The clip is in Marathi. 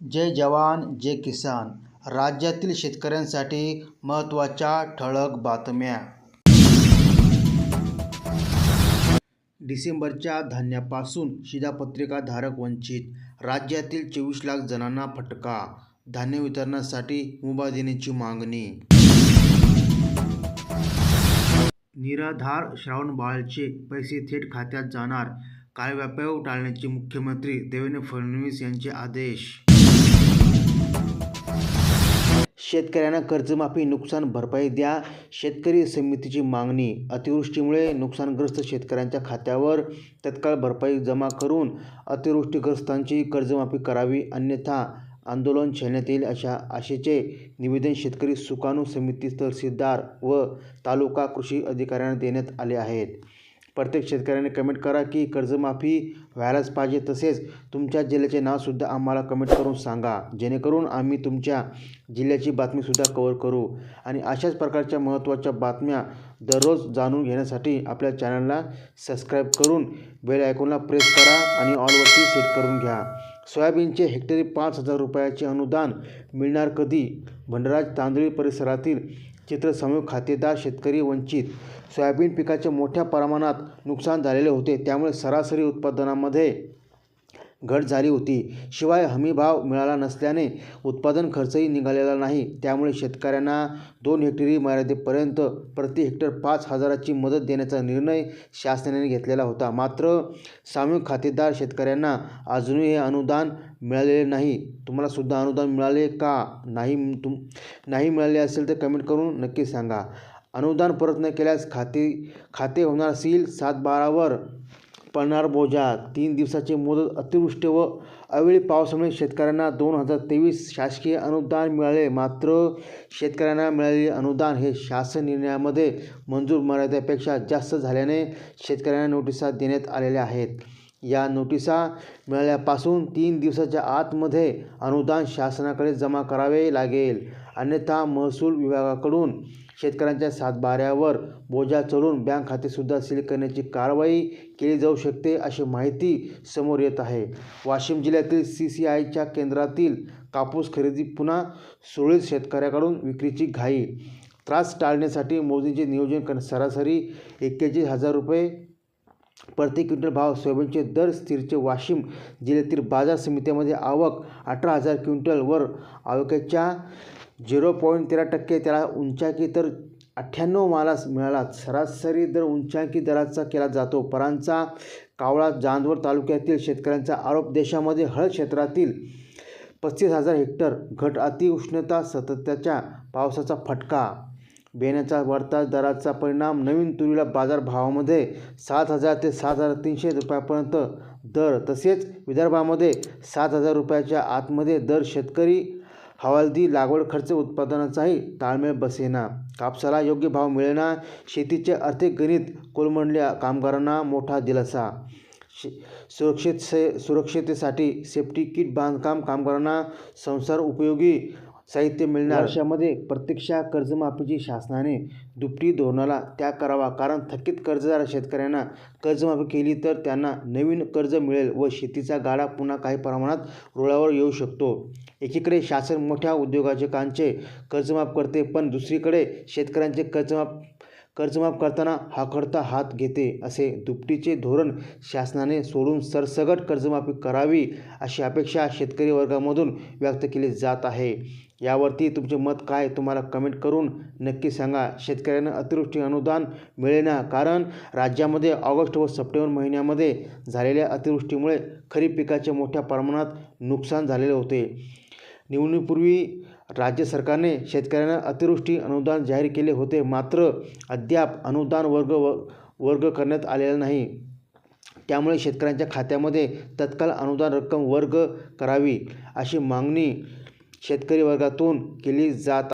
जय जवान जय किसान. राज्यातील शेतकऱ्यांसाठी महत्त्वाच्या ठळक बातम्या. डिसेंबरच्या धान्यापासून शिधापत्रिकाधारक वंचित. राज्यातील चोवीस लाख जणांना फटका. धान्य वितरणासाठी मुभा देण्याची मागणी. निराधार श्रावणबाळचे पैसे थेट खात्यात जाणार. कालव्यापाव टाळण्याचे मुख्यमंत्री देवेंद्र फडणवीस यांचे आदेश. शेतकऱ्यांना कर्जमाफी नुकसान भरपाई द्या. शेतकरी समितीची मागणी अतिवृष्टीमुळे नुकसानग्रस्त शेतकऱ्यांच्या खात्यावर तत्काळ भरपाई जमा करून अतिवृष्टीग्रस्तांची कर्जमाफी करावी अन्यथा आंदोलन छेडण्यात येईल अशा आशेचे निवेदन शेतकरी सुकाणू समिती तहसीलदार व तालुका कृषी अधिकाऱ्यांना देण्यात आले आहेत. प्रत्येक शेतकऱ्याने कमेंट करा की कर्जमाफी व्हायलाच पाहिजे. तसेच तुमच्या जिल्ह्याचे नावसुद्धा आम्हाला कमेंट करून सांगा. जेणेकरून आम्ही तुमच्या जिल्ह्याची बातमीसुद्धा कवर करू. आणि अशाच प्रकारच्या महत्त्वाच्या बातम्या दररोज जाणून घेण्यासाठी आपल्या चॅनलला सबस्क्राईब करून बेल आयकॉनला प्रेस करा आणि ऑलवरती सेट करून घ्या. सोयाबीनचे हेक्टरी पाच हजार रुपयाचे अनुदान मिळणार कधी? भंडराज तांदळी परिसरातील चित्रसमूह खातेदार शेतकरी वंचित सोयाबीन पिकाचे मोठ्या प्रमाणात नुकसान झालेले होते. त्यामुळे सरासरी उत्पादनामध्ये घट झाली होती. शिवाय हमीभाव मिळाला नसल्याने उत्पादन खर्चही निघालेला नाही. त्यामुळे शेतकऱ्यांना दोन हेक्टरी मर्यादेपर्यंत प्रति हेक्टर पाच हजाराची मदत देण्याचा निर्णय शासनाने घेतलेला होता. मात्र सामूहिक खातेदार शेतकऱ्यांना अजूनही हे अनुदान मिळालेले नाही. तुम्हाला सुद्धा अनुदान मिळाले का? नाही तुम नाही मिळाले असेल तर कमेंट करून नक्की सांगा. अनुदान परत न केल्यास खाते खाते होणार सील सात बारावर पडणार बोजा. तीन दिवसाची मुदत अतिवृष्टी व अवेळी पावसामुळे शेतकऱ्यांना दोन हजार तेवीस शासकीय अनुदान मिळाले. मात्र शेतकऱ्यांना मिळालेले अनुदान हे शासन निर्णयामध्ये मंजूर मर्यादेपेक्षा जास्त झाल्याने शेतकऱ्यांना नोटिसा देण्यात आलेल्या आहेत. या नोटिसा मिळाल्यापासून तीन दिवसाच्या आतमध्ये अनुदान शासनाकडे जमा करावे लागेल. अन्यथा महसूल विभागाकडून शेतकऱ्यांच्या सातबाऱ्यावर बोजा चढून बँक खातेसुद्धा सील करण्याची कारवाई केली जाऊ शकते अशी माहिती समोर येत आहे. वाशिम जिल्ह्यातील सी सी आयच्या केंद्रातील कापूस खरेदी पुन्हा सुरळीत शेतकऱ्याकडून विक्रीची घाई. त्रास टाळण्यासाठी मोदींचे नियोजन कर सरासरी एक्केचाळीस हजार रुपये प्रति क्विंटल भाव सोयाबीनचे दर स्थिरचे वाशिम जिल्ह्यातील बाजार समित्यामध्ये आवक अठरा हजार क्विंटलवर. आवकेच्या झिरो पॉईंट तेरा टक्के त्याला उंचाकी तर अठ्ठ्याण्णव मालास मिळाला. सरासरी दर उंचाकी दराचा केला जातो. परांचा कावळा जांदवर तालुक्यातील शेतकऱ्यांचा आरोप देशामध्ये हळद क्षेत्रातील पस्तीस हजार हेक्टर घट अतिउष्णता सततच्या पावसाचा फटका बेण्याचा वाढता दराचा परिणाम नवीन तुरीला बाजारभावामध्ये सात हजार ते सात हजार तीनशे रुपयापर्यंत दर तसेच विदर्भामध्ये सात हजार रुपयाच्या आतमध्ये दर शेतकरी हवालदी लागवड खर्च उत्पादनाचाही ताळमेळ बसेना. कापसाला योग्य भाव मिळेना शेतीचे आर्थिक गणित कोलमडल्या कामगारांना मोठा दिलासा. शे सुरक्षित से सुरक्षितेसाठी सेफ्टी किट बांधकाम कामगारांना संसार उपयोगी साहित्य मिळणार वर्षामध्ये प्रत्यक्षा कर्जमाफीची शासनाने दुपटी धोरणाला त्याग करावा. कारण थकीत कर्जदार शेतकऱ्यांना कर्जमाफी केली तर त्यांना नवीन कर्ज मिळेल व शेतीचा गाडा पुन्हा काही प्रमाणात रुळावर येऊ शकतो. एकीकडे शासन मोठ्या उद्योजकांचे कर्जमाफ करते पण दुसरीकडे शेतकऱ्यांचे कर्जमाफ कर्जमाफ करताना हाकडता हात घेते असे दुपटीचे धोरण शासनाने सोडून सरसगट कर्जमाफी करावी अशी अपेक्षा शेतकरी वर्गामधून व्यक्त केली जात आहे. यावरती तुमचे मत काय तुम्हाला कमेंट करून नक्की सांगा. शेतकऱ्यांना अतिवृष्टी अनुदान मिळेना कारण राज्यामध्ये ऑगस्ट व सप्टेंबर महिन्यामध्ये झालेल्या अतिवृष्टीमुळे खरीप पिकाचे मोठ्या प्रमाणात नुकसान झालेले होते. निवडणुकीपूर्वी राज्य सरकारने शेतकऱ्यांना अतिवृष्टी अनुदान जाहीर केले होते. मात्र अद्याप अनुदान वर्ग व वर्ग करण्यात आलेला नाही. त्यामुळे शेतकऱ्यांच्या खात्यामध्ये तत्काळ अनुदान रक्कम वर्ग करावी अशी मागणी शेतकरी वर्गातून केली जात